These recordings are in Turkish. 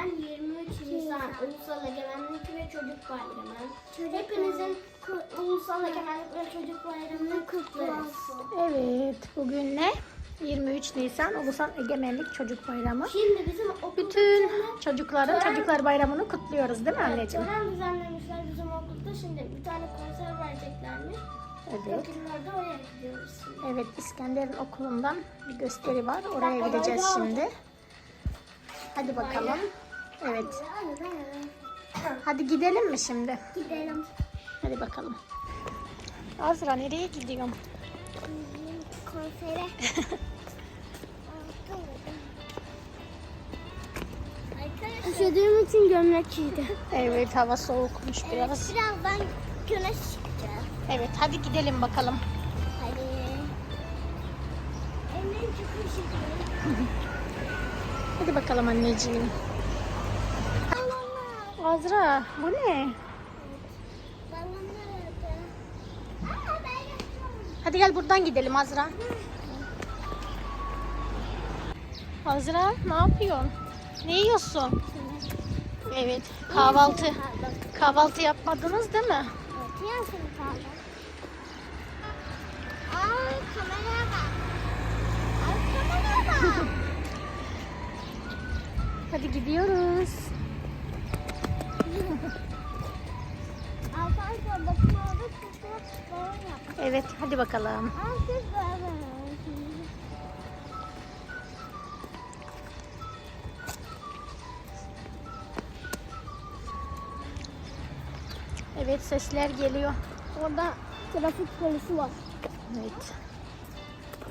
Egemen 23 Nisan Ulusal Egemenlik ve Çocuk Bayramı. Hepinizin ku- Ulusal Egemenlik ve Çocuk Bayramı'nı kutlarız. Evet, bugün ne? 23 Nisan Ulusal Egemenlik Çocuk Bayramı. Şimdi bizim Bütün çocukların Çocuklar Bayramı'nı kutluyoruz değil mi anneciğim? tören düzenlemişler bizim okulda. Şimdi bir tane konser vereceklermiş. Evet. Okullarda oraya gidiyoruz şimdi. Evet, İskender'in okulundan bir gösteri var. Oraya gideceğiz şimdi. Hadi bakalım. Evet. Hadi gidelim mi şimdi? Gidelim. Hadi bakalım. Azra nereye gidiyorsun? Konsere. Üşüdüğüm için gömlek giydim. Evet, hava soğukmuş biraz. Birazdan güneş çıkacak. Evet, hadi gidelim bakalım. Hadi. Emin çıkışı. Hadi bakalım anneciğim. Azra, bu ne? Hadi gel buradan gidelim Azra. Azra ne yapıyorsun? Ne yiyorsun? Evet kahvaltı. Kahvaltı yapmadınız değil mi? Evet, yan seni kaldı. Aa kameraya bak. Ay kameraya bak. Hadi gidiyoruz. Arkadaşlar bakın orada çocuklar balon yapmış. Evet hadi bakalım. Aa siz böyle. Evet sesler geliyor. Orada trafik polisi var. Evet.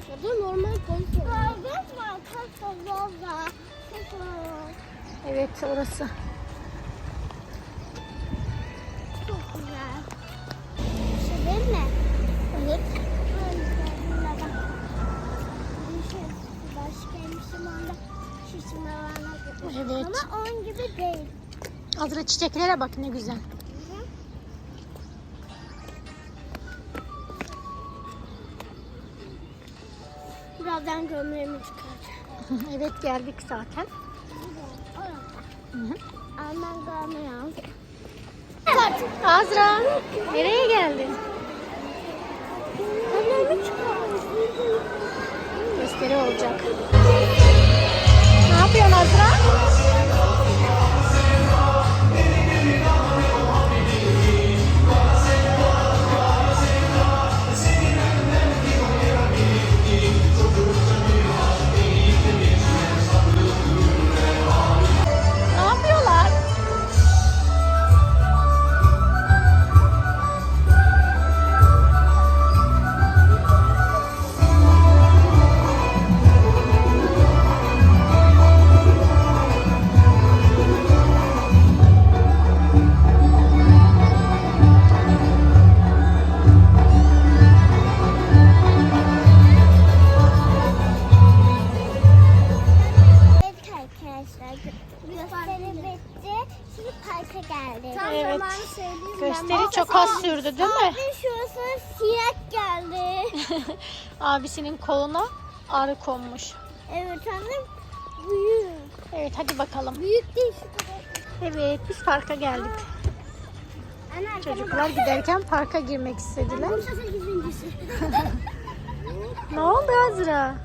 Ya da normal polis var. Gördünüz mü arkadaşlar orada? Ses var. Evet orası. Evet. Ama onun gibi değil. Azra çiçeklere bak ne güzel. Birazdan gömleğimi çıkaracağım. evet geldik zaten. Alman gömleğim. Azra nereye geldin? Gömleğimi çıkaracağım. Gösteri olacak. Ne yapıyorsun Azra? Abisinin koluna arı konmuş. evet annem büyük. Evet hadi bakalım. Büyük değil şu kadar. Evet biz parka geldik. Arkana Çocuklar giderken parka girmek istediler. Bursa 8.si. Ne oldu Azra?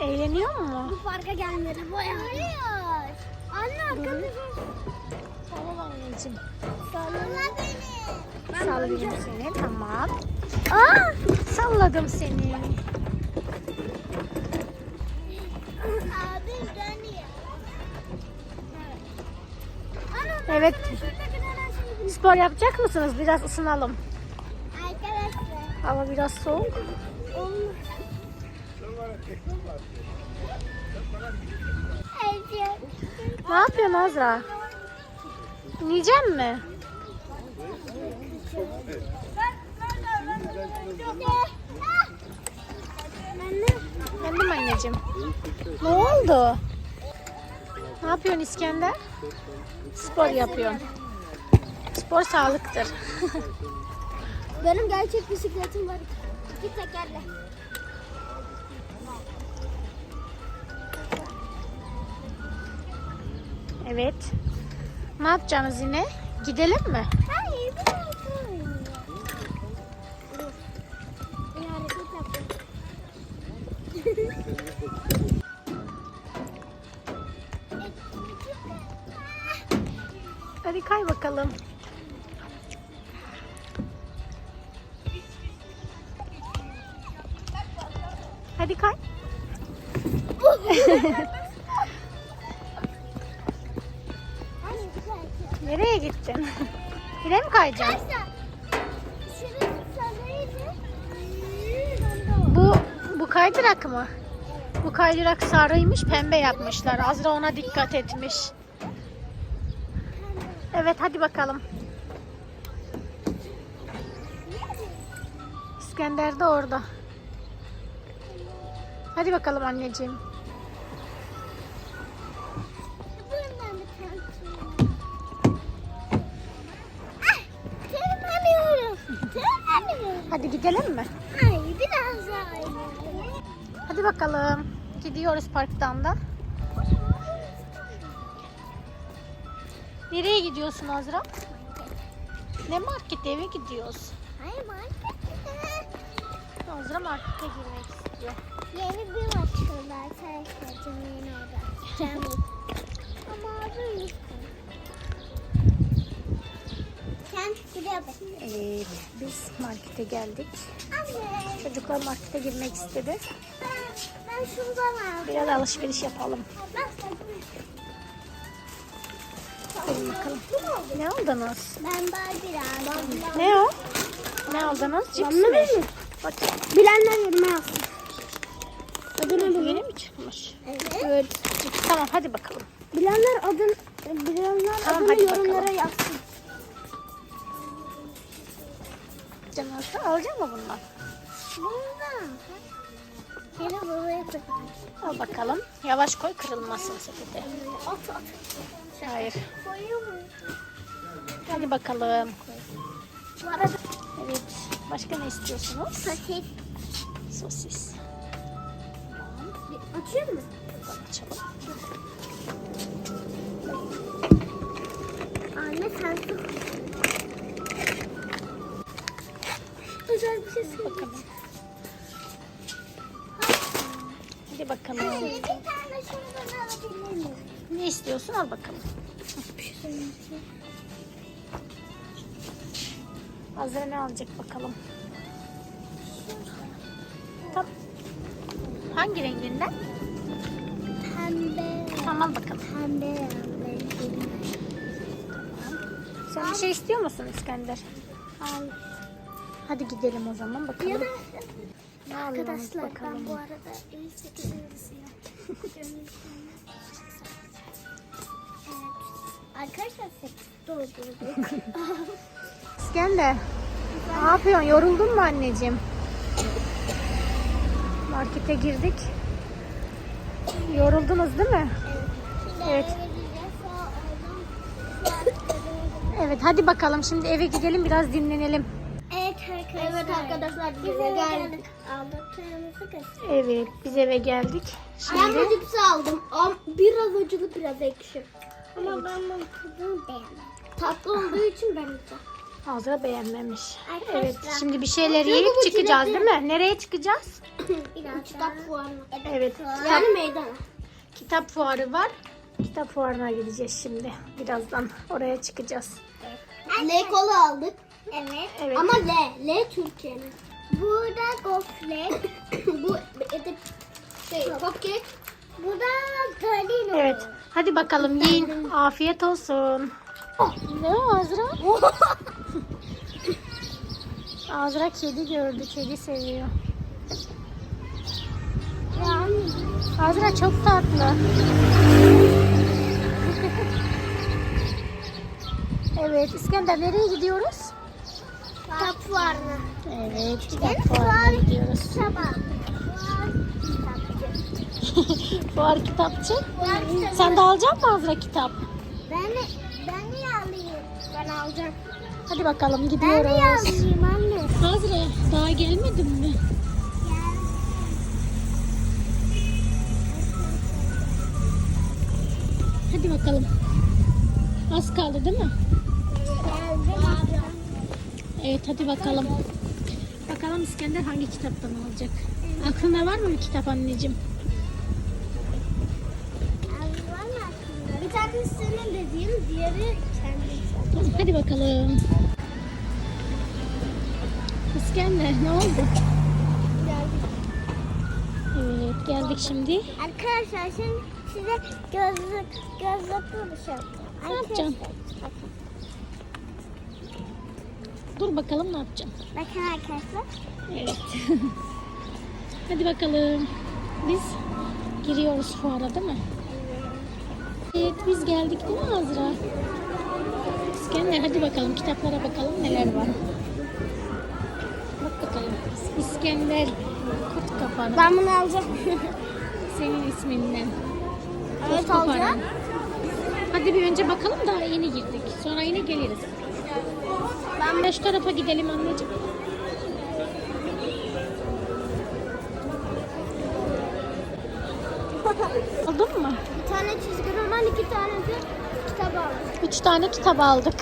Eğleniyor mu? Bu parka gelmedi bu Hayır. Anne arkamda Tamam anneciğim. Salla beni. Sallayayım seni tamam. Aa, salladım seni. Abi dönüyor. Evet. Spor yapacak mısınız? Biraz ısınalım. Arkadaşlar. Hava biraz soğuk. Ne yapıyorsun Azra? Yiyeceğim mi? Anne. Anneciğim. Ne oldu? Ne yapıyorsun İskender? Spor yapıyorum. Spor sağlıktır. Benim gerçek bisikletim var. İki tekerle. Evet. Ne yapacağız yine? Gidelim mi? Hayır. Hadi kay bakalım. Hadi kay. Nereye gittin? Yine mi kayacaksın? Arkadaşlar, şurası sarıydı. Sonra o. Bu bu kaydırak mı? Bu kaydırak sarıymış, pembe yapmışlar. Azra ona dikkat etmiş. Evet, hadi bakalım. İskender de orada. Hadi bakalım anneciğim. Gidelim mi? Hayır, biraz daha oynayalım. Hadi bakalım. Gidiyoruz parktan da. Nereye gidiyorsun Azra? Ne market eve gidiyoruz. Hayır, market. Azra markete girmek istiyor. Yeni bir açıldı arkadaşlar Cemil'in orada. Ama adı Evet, biz markete geldik. Anne. Çocuklar markete girmek istedi. Ben, ben şundan aldım. Biraz alışveriş yapalım. Hadi bakalım. Ne aldınız? Ben Barbie aldım. Ne o? Ne aldınız? Cips mi? Bakayım. Bilenler yerime yazsın. Yeni mi çıkmış? Evet. Evet. Cips. Tamam hadi bakalım. Bilenler adın bilenler Tamam, adını yorumlara bakalım. yazsın. Can Azra alacak mı bundan? Bundan. Yine buraya koyalım. Al bakalım. Yavaş koy kırılmasın sepete. At at. Hayır. Koyuyor mu? Hadi bakalım. Evet. Başka ne istiyorsunuz? paket Sosis. açıyor mu? Buradan açalım. Anne sen Özel bir şey söyle. Bakalım. Hadi bakalım. Anne bir tane şundan alabilir miyim? Ne istiyorsun? Al bakalım. Azra ne alacak bakalım. Tamam. Hangi renginden? Pembe. Tamam al bakalım. Pembe rengi. Sen bir şey istiyor musun İskender? Al. Hadi gidelim o zaman bakalım. Ya da ne arkadaşlar bakalım. ben bu arada 58 yıldızıyım. evet. Arkadaşlar 8 doldurduk. İskender. Ne yapıyorsun? Yoruldun mu anneciğim? Markete girdik. Yoruldunuz değil mi? Evet. Evet hadi bakalım şimdi eve gidelim biraz dinlenelim. Evet arkadaşlar. Evet biz eve geldik. Aldıklarımızı. Evet biz eve geldik. Ben Şimdi bu cipsi aldım. Biraz acılı biraz ekşi. Ama ben bunun tadını beğenmedim. Tatlı olduğu için ben yiyeceğim. Azra beğenmemiş. Arkadaşlar. Evet şimdi bir şeyler yiyip çıkacağız değil mi? Nereye çıkacağız? Kitap fuarına. Evet. Yani meydana. Kitap fuarı var. Kitap fuarına gideceğiz şimdi. Birazdan oraya çıkacağız. L kola aldık. Evet. Evet. Ama L. L Türkiye'nin. Burada gofret. Bu edip şey cupcake. Bu da Torino. Evet. Hadi bakalım yiyin. Afiyet olsun. Ne o Azra? Azra kedi gördü. Kedi seviyor. Azra çok tatlı. evet İskender nereye gidiyoruz? Kitap fuarına. Evet kitap fuarına gidiyoruz. Fuar kitapçı. Sen de alacak mısın Azra kitap? Ben, ben niye alayım? Ben alacağım. Hadi bakalım Ben niye gidiyoruz. alayım anne? Azra daha gelmedin mi? Hadi bakalım. Az kaldı değil mi? Geldim. Evet hadi bakalım. Bakalım İskender hangi kitaptan alacak? Aklında var mı bir kitap anneciğim? Bir tanesi senin dediğin, diğeri kendi. Hadi bakalım. İskender ne oldu? Evet geldik şimdi. Arkadaşlar şimdi size gözlük gözlük konuşalım. Ne yapacaksın? Dur bakalım ne yapacaksın? Bakın arkadaşlar. Evet. hadi bakalım. Biz giriyoruz fuara değil mi? Evet biz geldik değil mi Azra? İskender hadi bakalım kitaplara bakalım neler var. Bak bakalım. İskender kurt kapanı. Ben bunu alacağım. Senin isminden. Evet, alacağım. Hadi bir önce bakalım daha yeni girdik. Sonra yine geliriz. Ben şu tarafa gidelim anneciğim. Aldın mı? Bir tane çizgi roman, iki tane de kitap aldım. Üç tane kitap aldık.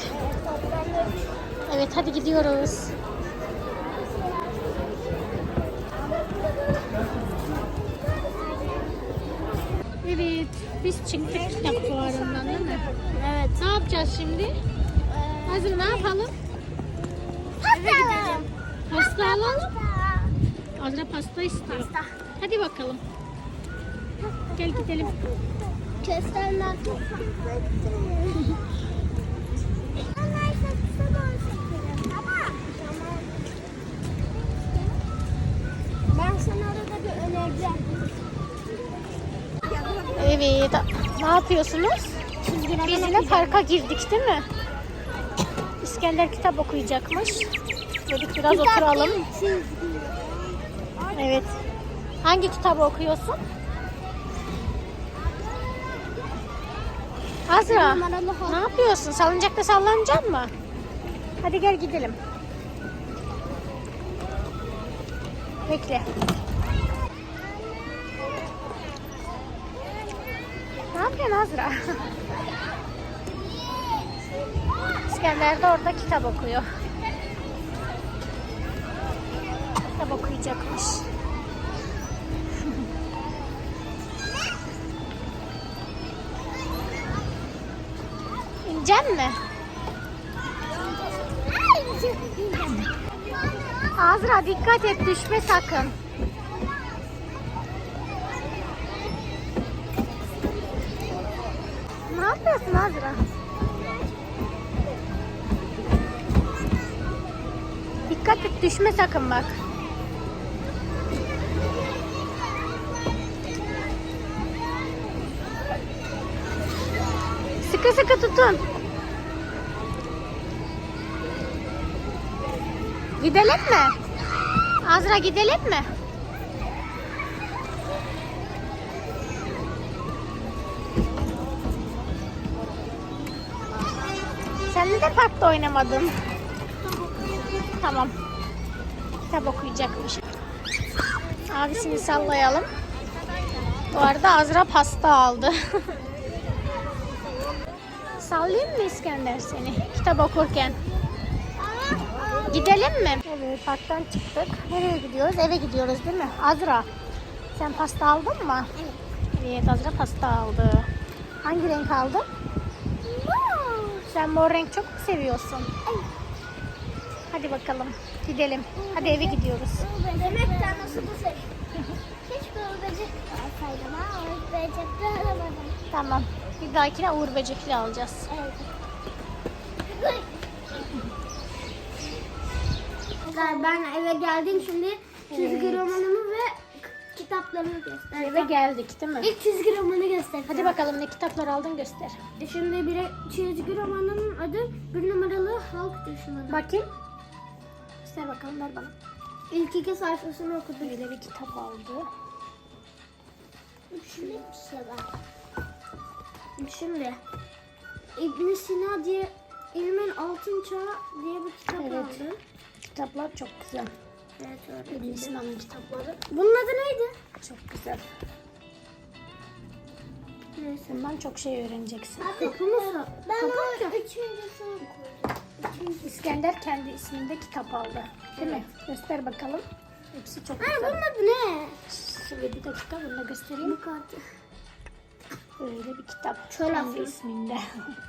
Evet hadi gidiyoruz. Evet biz çıktık kitap fuarından değil mi? Evet. Ne yapacağız şimdi? Hazır ne yapalım? Bakalım. Pasta alalım. Azra pasta istiyor. Hadi bakalım. Gel gidelim. Köstenler Ben sana arada bir önereceğim. Evet. Ne yapıyorsunuz? Biz yine parka girdik değil mi? İskender kitap okuyacakmış. Dedik biraz oturalım. Evet. Hangi kitabı okuyorsun? Azra. Ne yapıyorsun? Salıncakta sallanacak mı? Hadi gel gidelim. Bekle. Ne yapıyorsun Azra? İskender de orada kitap okuyor. Kitap okuyacakmış. İneceksin mi? Azra dikkat et düşme sakın. Ne yapıyorsun Azra? Düşme sakın bak. Sıkı sıkı tutun. Gidelim mi? Azra gidelim mi? Sen de parkta oynamadın. Tamam. Kitap okuyacakmış. Abisini sallayalım. Bu arada Azra pasta aldı. Sallayayım mı İskender seni kitap okurken? Gidelim mi? Evet parktan çıktık. Nereye gidiyoruz? Eve gidiyoruz değil mi? Azra sen pasta aldın mı? Evet Azra pasta aldı. Hangi renk aldın? Sen mor renk çok mu seviyorsun? Hadi bakalım gidelim. Hadi eve gidiyoruz. Demekten nasıl bu? Keşke o böcek alsaydım ha. Alamadım. Tamam. Bir dahakine Uğur Böcekli alacağız. Evet. Ben eve geldim şimdi çizgi Evet. romanımı ve kitaplarımı göstereceğim. Eve geldik değil mi? İlk çizgi romanı göstereceğim. Hadi bakalım ne kitaplar aldın göster. Şimdi bir çizgi romanın adı bir numaralı halk düşmanı. Bakayım. Göster bakalım ver bana. İlk iki sayfasını okudum. Böyle bir kitap aldı. Şöyle bir şey var. Şimdi İbn Sina diye İlmin Altın Çağı diye bir kitap Evet. aldı. Kitaplar çok güzel. Evet öyle. İbn Sina'nın kitapları Bunun adı neydi? çok güzel. Neyse. Bundan çok şey öğreneceksin. Kapımı Ben onu üçüncüsünü koydum. İskender kendi isminde kitap aldı. Değil mi? Göster bakalım. Hepsi çok güzel. bunun adı ne? Şimdi bir dakika bunu da göstereyim. kartı. Böyle bir kitap. Çöl kendi aslanı. isminde.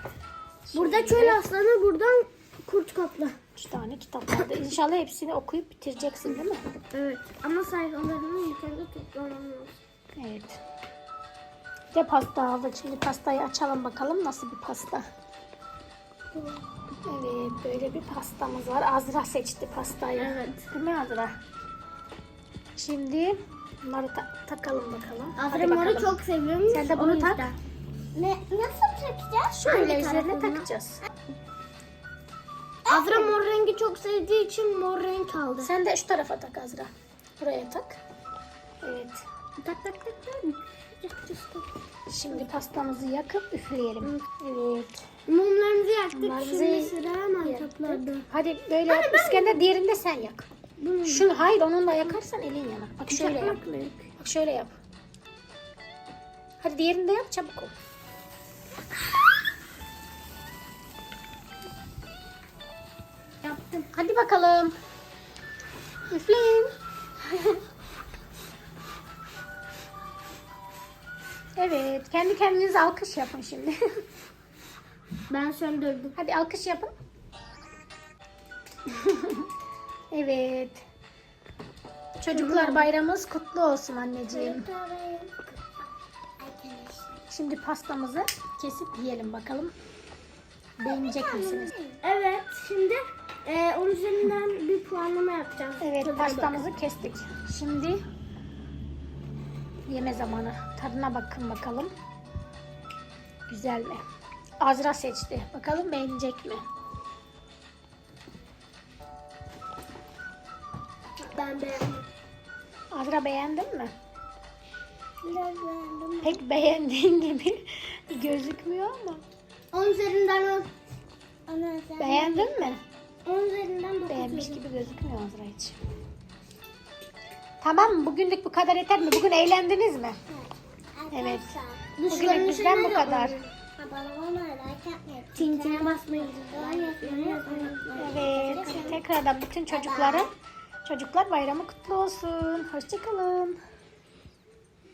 Burada çöl aslanı, buradan kurt kaplan. Üç tane kitap vardı. İnşallah hepsini okuyup bitireceksin değil mi? Evet. Ama sayfalarını önce toplamam lazım. Evet. Bir de pasta aldı. Şimdi pastayı açalım bakalım nasıl bir pasta. Evet böyle bir pastamız var. Azra seçti pastayı. Evet. Değil mi Azra? Şimdi bunları ta- takalım bakalım. Hadi Afra moru bakalım. çok seviyorum. Sen de o bunu tak. yüzden. Ne, nasıl takacağız? Şöyle Hangi üzerine takacağız. Afra mor rengi çok sevdiği için mor renk aldı. Sen de şu tarafa tak Azra. Buraya tak. Evet. Tak tak tak tak. Şimdi pastamızı yakıp üfleyelim. Evet. Yaktık. Şimdi sıra yaktık. maytaplarda. Hadi böyle yap. İskender diğerinde sen yak. Bunu Şu hayır onunla yakarsan elin yanar. Bak şöyle yap. çakmakla yak. Bak şöyle yap. Hadi diğerini de yap çabuk ol. Yaptım. Hadi bakalım. Üfleyin. evet. Kendi kendinize alkış yapın şimdi. Ben söndürdüm. Hadi alkış yapın. evet. Çocuklar bayramımız kutlu olsun anneciğim. Şimdi pastamızı kesip yiyelim bakalım. Beğenecek misiniz? Evet. Şimdi e, onun üzerinden bir puanlama yapacağız. Evet Tadına pastamızı kestik. Şimdi yeme zamanı. Tadına bakın bakalım. Güzel mi? Azra seçti. Bakalım beğenecek mi? Ben beğendim. Azra beğendin mi? Biraz beğendim. Pek beğendiğin gibi gözükmüyor ama. 10 üzerinden 10. Ana sen. Beğendin mi? 10 üzerinden 9 Beğenmiş gibi gözükmüyor Azra hiç. Tamam? Bugünlük bu kadar yeter mi? Bugün eğlendiniz mi? Evet. Bugünlük bizden bu kadar. Abone olmayı, like. Evet. Tekrardan bütün çocukların çocuklar bayramı kutlu olsun. Hoşçakalın.